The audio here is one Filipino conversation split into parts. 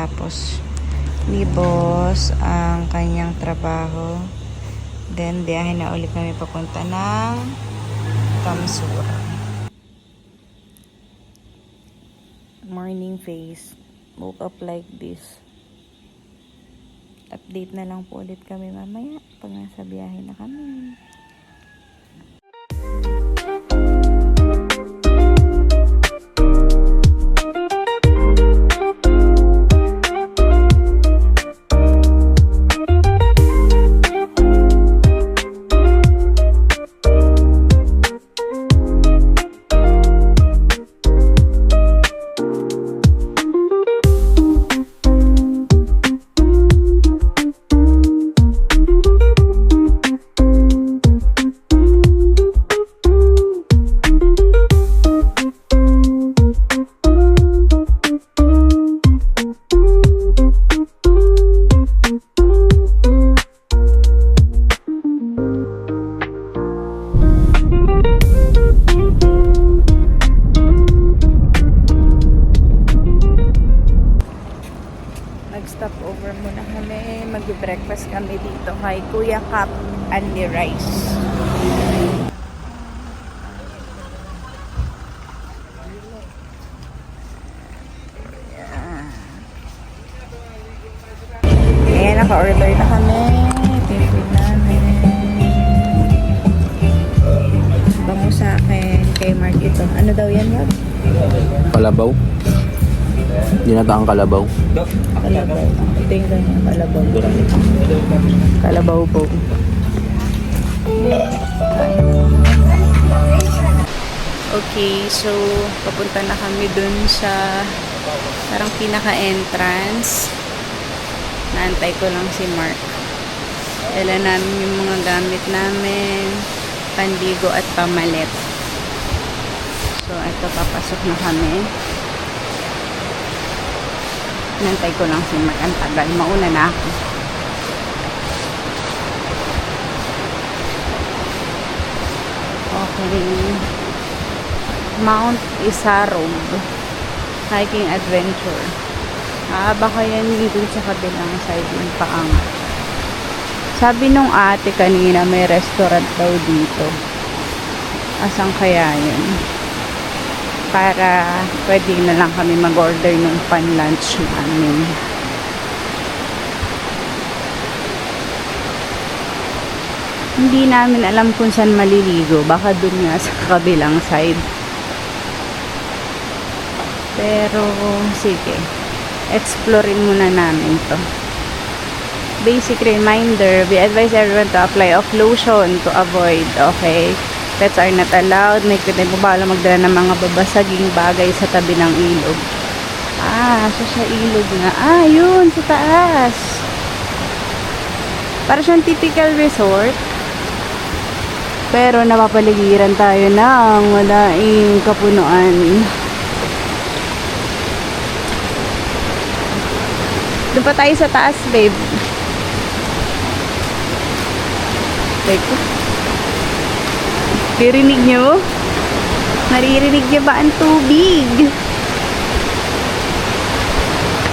tinatapos ni boss ang kanyang trabaho. Then, biyahe na ulit kami papunta ng Tamsura. Morning face. Woke up like this. Update na lang po ulit kami mamaya pag nasa biyahe na kami. Dito kay Kuya Cap Andy Rice. Ayan, naka-order na kami. Food namin. Bango sa akin. Kay Mark ito. Ano daw yan, Rob? Kalabaw. Ginataang kalabaw. Kalabaw. Ito yung ganyan, kalabaw. Kalabaw po. Okay, so papunta na kami dun sa parang pinaka-entrance. Naantay ko lang si Mark. Dala namin yung mga gamit namin, pandigo at pamalit. So, ito, papasok na kami. Nantay ko lang si Mark. Ang tagal. Mauna na ako. Okay. Mount Isarog. Hiking Adventure. Ah, baka yan yung dun sa kabilang side yung paangat. Sabi nung ate kanina may restaurant daw dito. Asan kaya yun? Para pwede na lang kami mag-order ng pan-lunch namin. Hindi namin alam kung saan maliligo. Baka dun nga sa kabilang side. Pero, sige. Explorein muna namin to. Basic reminder, we advise everyone to apply of lotion to avoid, okay? Pets are not allowed. May kundi mo bala magdala ng mga babasaging bagay sa tabi ng ilog. Ah, so sa ilog na. Ah, yun, sa taas. Para siyang typical resort. Pero napapaligiran tayo ng malaing kapunuan. Doon pa tayo sa taas, babe. Teka. Narinig nyo? Naririnig nyo ba ang tubig?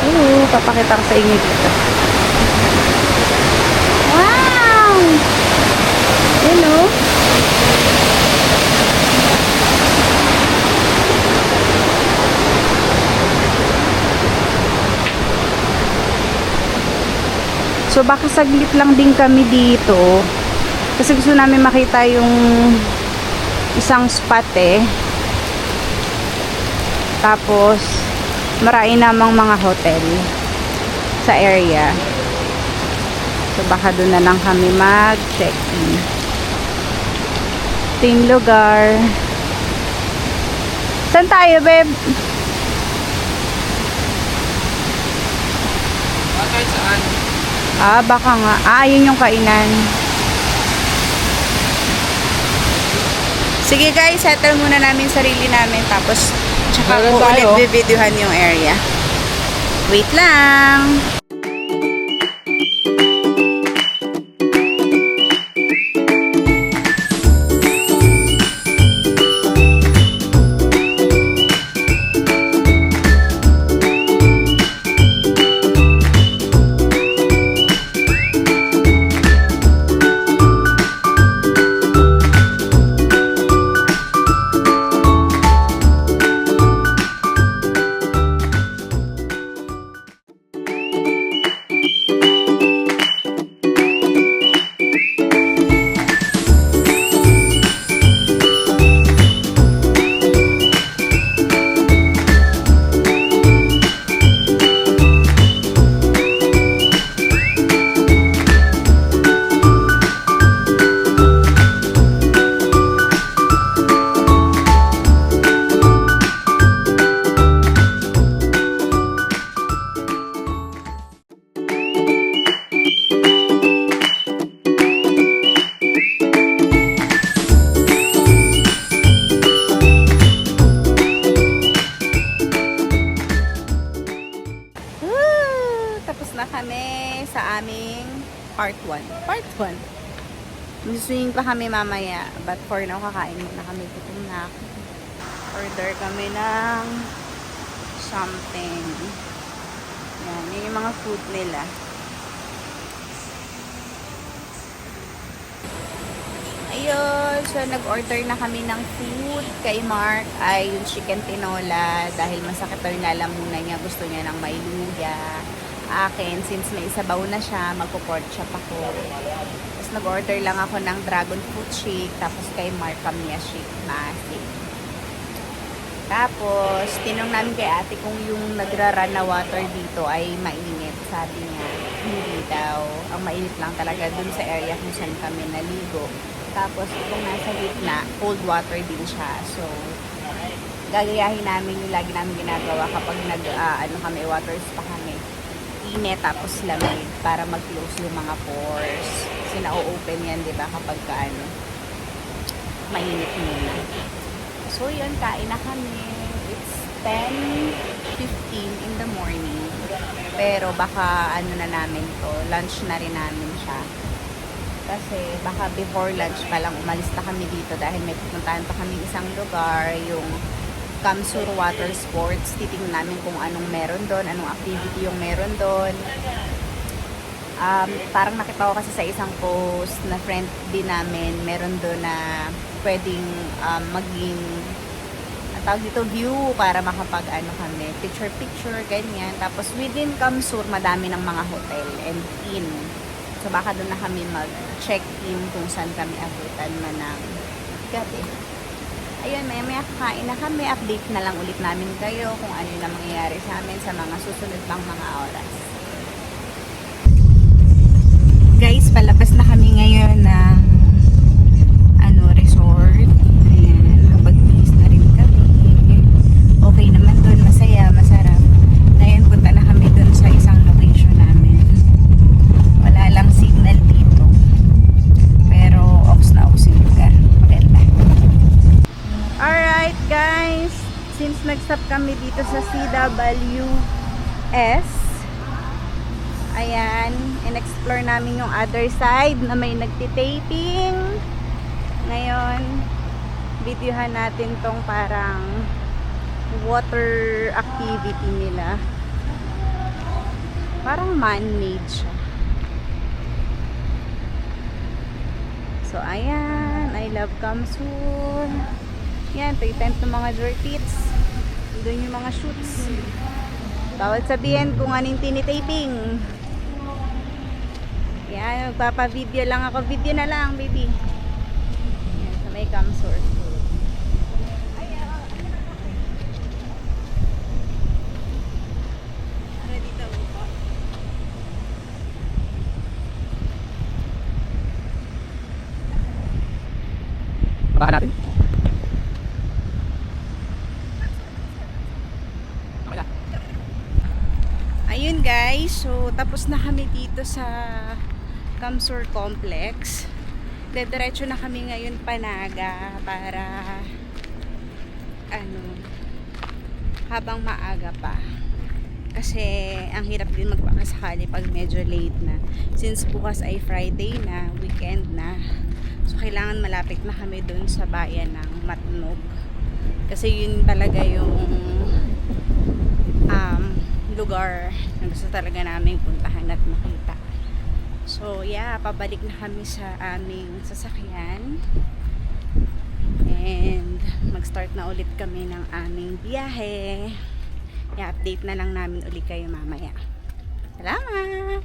Oo, papakita ko sa inyo dito. Wow! Hello? So baka saglit lang din kami dito. Kasi gusto namin makita yung isang spot eh. Tapos, marami namang mga hotel sa area. So, baka doon na lang kami mag-check-in. Ito yung lugar. Saan tayo, babe? Kahit saan. Ah, baka nga. Ah, yun yung kainan. Sige guys, settle muna namin sarili namin. Tapos, tsaka Meron ko ulit bibidyohan yung area. Wait lang. kami sa aming part 1. Part 1. Gusuin pa kami mamaya. But for now, kakain muna kami. Gutom na. Order kami ng something. Yan. Yan yung mga food nila. Ayun. So, nag-order na kami ng food kay Mark ay yung chicken tinola dahil masakit daw yung lalamunan niya. Gusto niya ng may luya. Akin, since may isabaw na siya, magpo-pork chop ako. Tapos nag-order lang ako ng dragon fruit shake, tapos kay Mark kami shake massive. Tapos, tinong namin kay ate kung yung nagra-run na water dito ay mainit. Sabi niya, hindi daw. Ang mainit lang talaga dun sa area kung saan kami naligo. Tapos, itong nasa gitna, cold water din siya. So, gagayahin namin yung lagi namin ginagawa kapag nag, ah, ano kami, water spa kami. Init, tapos lamig para mag-close yung mga pores. Kasi na-open yan, di ba, kapag ka, ano, mainit muna. So, yun, kain na kami. It's 10.15 in the morning. Pero baka ano na namin to, lunch na rin namin siya. Kasi baka before lunch pa lang umalis na kami dito dahil may pupuntahan pa kami isang lugar, yung Kamsur Water Sports. Titingnan namin kung anong meron doon, anong activity yung meron doon. Um, parang nakita ko kasi sa isang post na friend din namin, meron doon na pwedeng um, maging tawag dito view para makapag ano kami, picture picture ganyan. Tapos within Kamsur madami ng mga hotel and inn. So baka doon na kami mag-check-in kung saan kami abutan man ng gabi. Ayun, maya maya kakain na kami. Update na lang ulit namin kayo kung ano yung mangyayari sa amin sa mga susunod pang mga oras. Guys, palabas na kami ngayon ng dito sa CWS, Ayan, in-explore namin yung other side na may nagtitaping. Ngayon, videohan natin tong parang water activity nila. Parang man-made. So, ayan. I love Kamsun. Yan, ito yung tent ng mga dirtits. Doon yung mga shoots. Bawal sabihin kung anong tinitaping. Yan, magpapa-video lang ako. Video na lang, baby. Yan, sa may cam source. Baka natin. So tapos na kami dito sa Kamsur Complex. Dediretso na kami ngayon Panaga para ano habang maaga pa. Kasi ang hirap din magpakasakali pag medyo late na. Since bukas ay Friday na, weekend na. So kailangan malapit na kami dun sa bayan ng Matnog. Kasi yun talaga yung um, lugar na gusto talaga namin puntahan at makita. So, yeah, pabalik na kami sa aming sasakyan. And, mag-start na ulit kami ng aming biyahe. I-update na lang namin ulit kayo mamaya. Salamat!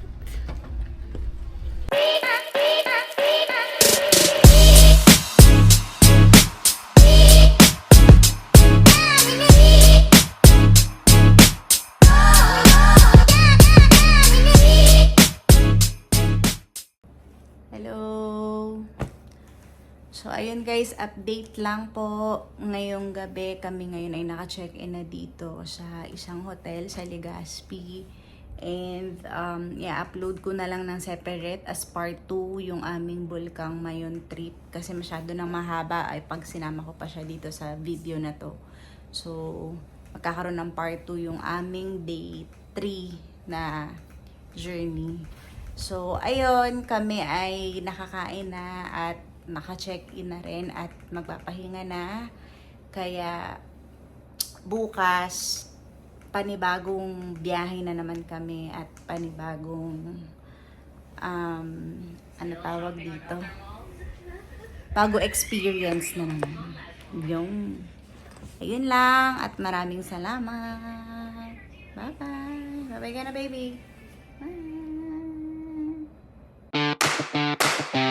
Ayun guys, update lang po. Ngayong gabi, kami ngayon ay naka-check-in na dito sa isang hotel sa Legazpi. And, um, i-upload ko na lang ng separate as part 2 yung aming Bulkang Mayon trip. Kasi masyado nang mahaba ay pag sinama ko pa siya dito sa video na to. So, magkakaroon ng part 2 yung aming day 3 na journey. So, ayun, kami ay nakakain na at naka-check-in na rin at magpapahinga na. Kaya, bukas, panibagong biyahe na naman kami at panibagong um, ano tawag dito? Bago experience na naman. Yung, ayun lang at maraming salamat. Bye-bye. Bye-bye na, baby.